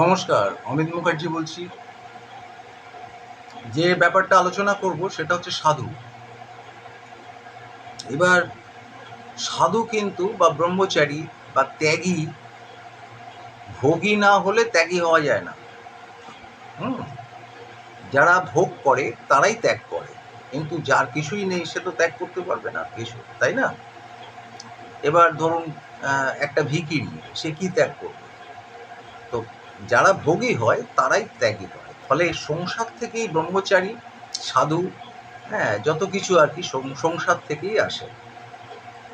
নমস্কার, অমিত মুখার্জি বলছি। যে ব্যাপারটা আলোচনা করব সেটা হচ্ছে সাধু। এবার সাধু কিন্তু বা ব্রহ্মচারী বা ত্যাগী, ভোগী না হলে ত্যাগী হওয়া যায় না। হুম? যারা ভোগ করে, তারাই ত্যাগ করে। কিন্তু যার কিছুই নেই, সে তো ত্যাগ করতে পারবে না কিছু, তাই না? এবার ধরুন একটা ভিকিরি, সে কি ত্যাগ করবে? তো যারা ভোগী হয়, তারাই ত্যাগী হয়। ফলে সংসার থেকেই ব্রহ্মচারী, সাধু হ্যাঁ যত কিছু আর কি সংসার থেকেই আসে।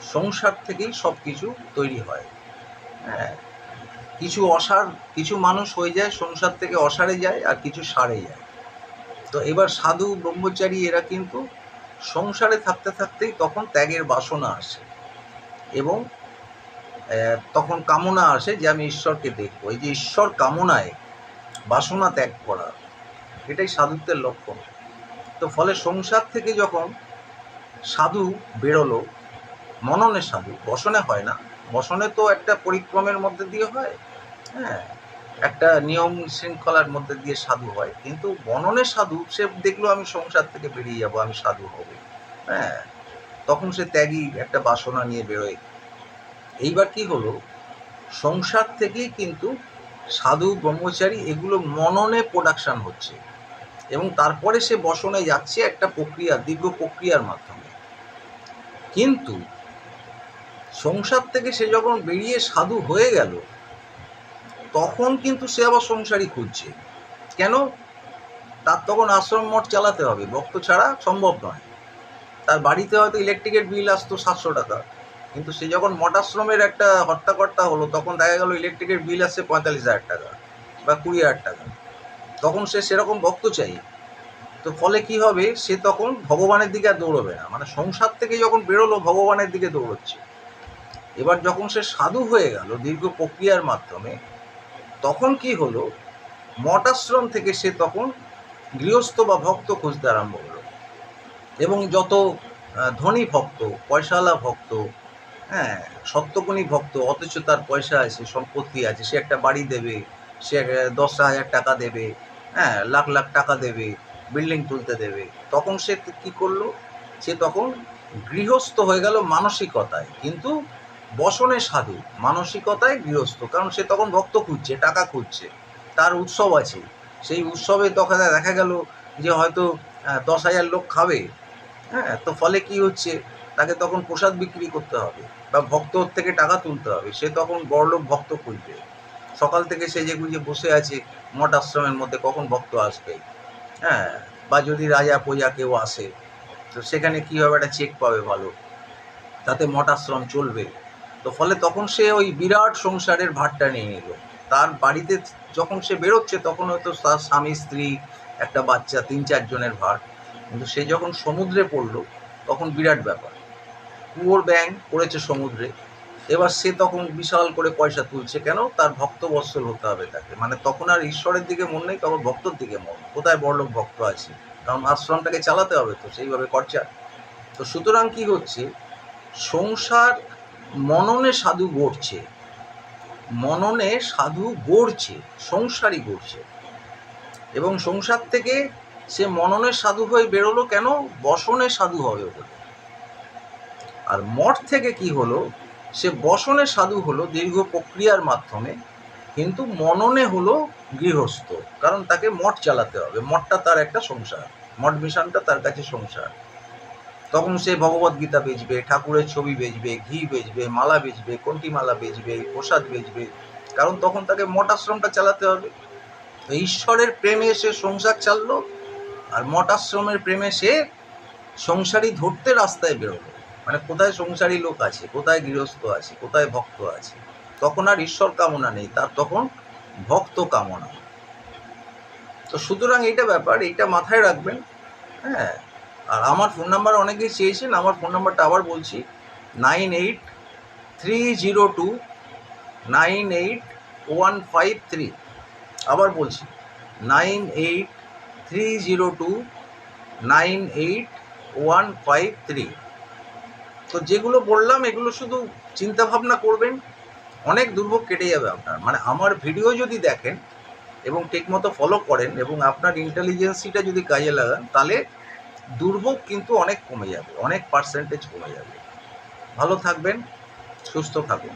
সংসার থেকেই সব কিছু তৈরি হয়। হ্যাঁ কিছু অসার, কিছু মানুষ হয়ে যায়, সংসার থেকে অসারে যায় আর কিছু সারে যায়। তো এবার সাধু, ব্রহ্মচারী এরা কিন্তু সংসারে থাকতে থাকতেই তখন ত্যাগের বাসনা আসে। এবং তখন কামনা আসে যে আমি ঈশ্বরকে দেখব। এই যে ঈশ্বর কামনায় বাসনা ত্যাগ করা, এটাই সাধুত্বের লক্ষণ। তো ফলে সংসার থেকে যখন সাধু বেরোলো, মননে সাধু, বসনে হয় না। বসনে তো একটা পরিক্রমের মধ্যে দিয়ে হয় হ্যাঁ একটা নিয়ম শৃঙ্খলার মধ্যে দিয়ে সাধু হয়। কিন্তু বননে সাধু, সে দেখল আমি সংসার থেকে বেরিয়ে যাব, আমি সাধু হব হ্যাঁ। তখন সে ত্যাগী একটা বাসনা নিয়ে বেরোয়। এইবার কি হলো? সংসার থেকেই কিন্তু সাধু, ব্রহ্মচারী এগুলো মননে প্রোডাকশান হচ্ছে এবং তারপরে সে বসনে যাচ্ছে একটা প্রক্রিয়া, দীর্ঘ প্রক্রিয়ার মাধ্যমে। কিন্তু সংসার থেকে সে যখন বেরিয়ে সাধু হয়ে গেল, তখন কিন্তু সে আবার সংসারই খুঁজছে। কেন? তার তখন আশ্রম মঠ চালাতে হবে, ভক্ত ছাড়া সম্ভব নয়। তার বাড়িতে হয়তো ইলেকট্রিকের বিল আসতো সাতশো টাকা। কিন্তু সে যখন মঠাশ্রমের একটা হত্যাকর্তা হলো, তখন দেখা গেল ইলেকট্রিকের বিল আসছে পঁয়তাল্লিশ হাজার টাকা বা কুড়ি হাজার টাকা। তখন সে সেরকম ভক্ত চাই। তো ফলে কি হবে? সে তখন ভগবানের দিকে আর দৌড়বে না। মানে সংসার থেকে যখন বেরোলো, ভগবানের দিকে দৌড়চ্ছে। এবার যখন সে সাধু হয়ে গেল দীর্ঘ প্রক্রিয়ার মাধ্যমে, তখন কি হলো? মঠাশ্রম থেকে সে তখন গৃহস্থ বা ভক্ত খুঁজতে আরম্ভ হলো এবং যত ধনী ভক্ত, পয়সাওয়ালা ভক্ত হ্যাঁ সত্যগুণী ভক্ত, অথচ তার পয়সা আছে, সম্পত্তি আছে, সে একটা বাড়ি দেবে, সে দশ হাজার টাকা দেবে হ্যাঁ লাখ লাখ টাকা দেবে, বিল্ডিং তুলতে দেবে। তখন সে কি করল? সে তখন গৃহস্থ হয়ে গেল মানসিকতায়, কিন্তু বসনে সাধু, মানসিকতায় গৃহস্থ, কারণ সে তখন ভক্ত খুঁজছে, টাকা খুঁজছে, তার উৎসব আছে। সেই উৎসবে তখন দেখা গেল যে হয়তো দশ হাজার লোক খাবে হ্যাঁ তো ফলে কি হচ্ছে? তাকে তখন প্রসাদ বিক্রি করতে হবে বা ভক্তর থেকে টাকা তুলতে হবে। সে তখন বড়লোক ভক্ত খুঁজবে। সকাল থেকে সে যে গুজে বসে আছে, মঠ আশ্রমের মধ্যে কখন ভক্ত আসবে? হ্যাঁ বা যদি রাজা প্রজা কেউ আসে, তো সেখানে কীভাবে একটা চেক পাবে ভালো তাতে মঠ আশ্রম চলবে। তো ফলে তখন সে ওই বিরাট সংসারের ভারটা নিয়ে নিল। তার বাড়িতে যখন সে বেরোচ্ছে, তখন হয়তো তার স্বামী, স্ত্রী, একটা বাচ্চা, তিন চারজনের ভার। কিন্তু সে যখন সমুদ্রে পড়ল, তখন বিরাট ব্যাপার। কুয়োর ব্যাং করেছে সমুদ্রে। এবার সে তখন বিশাল করে পয়সা তুলছে। কেন? তার ভক্ত বৎসল হতে হবে তাকে। মানে তখন আর ঈশ্বরের দিকে মন নেই, তখন ভক্তর দিকে মন। কোথায় বড়লোক ভক্ত আছে? কারণ আশ্রমটাকে চালাতে হবে তো, সেইভাবে খরচা। তো সুতরাং কি হচ্ছে? সংসার মননে সাধু গড়ছে। মননে সাধু গড়ছে, সংসারই গড়ছে। এবং সংসার থেকে সে মননের সাধু হয়ে বেরোলো কেন? বসনে সাধু হবে বলে আর মঠ থেকে কি হলো? সে বসনে সাধু হলো দীর্ঘ প্রক্রিয়ার মাধ্যমে, কিন্তু মননে হলো গৃহস্থ, কারণ তাকে মঠ চালাতে হবে। মঠটা তার একটা সংসার, মঠ মিশনটা তার কাছে সংসার। তখন সে ভগবত গীতা বেচবে, ঠাকুরের ছবি বেচবে, ঘি বেচবে, মালা বেচবে কন্টি মালা বেচবে, প্রসাদ বেচবে, কারণ তখন তাকে মঠ আশ্রমটা চালাতে হবে। ঈশ্বরের প্রেমে সে সংসার চাললো, আর মঠ আশ্রমের প্রেমে সে সংসারী ধরতে রাস্তায় বেরোলো। মানে কোথায় সংসারী লোক আছে, কোথায় গৃহস্থ আছে, কোথায় ভক্ত আছে, তখন আর ঈশ্বর কামনা নেই, তার তখন ভক্ত কামনা। তো সুতরাং এইটা ব্যাপার, এইটা মাথায় রাখবেন হ্যাঁ। আর আমার ফোন নাম্বার অনেকেই চেয়েছেন, আমার ফোন নাম্বারটা আবার বলছি, nine eight three zero two, nine eight one five three. আবার বলছি, nine eight three zero two, nine eight one five three. তো যেগুলো বললাম, এগুলো শুধু চিন্তা ভাবনা করবেন, অনেক দুর্ভোগ কেটে যাবে আপনার। মানে আমার ভিডিও যদি দেখেন এবং ঠিকমতো ফলো করেন এবং আপনার ইন্টেলিজেন্সিটা যদি কাজে লাগান, তাহলে দুর্ভোগ কিন্তু অনেক কমে যাবে, অনেক পার্সেন্টেজ কমে যাবে। ভালো থাকবেন, সুস্থ থাকুন।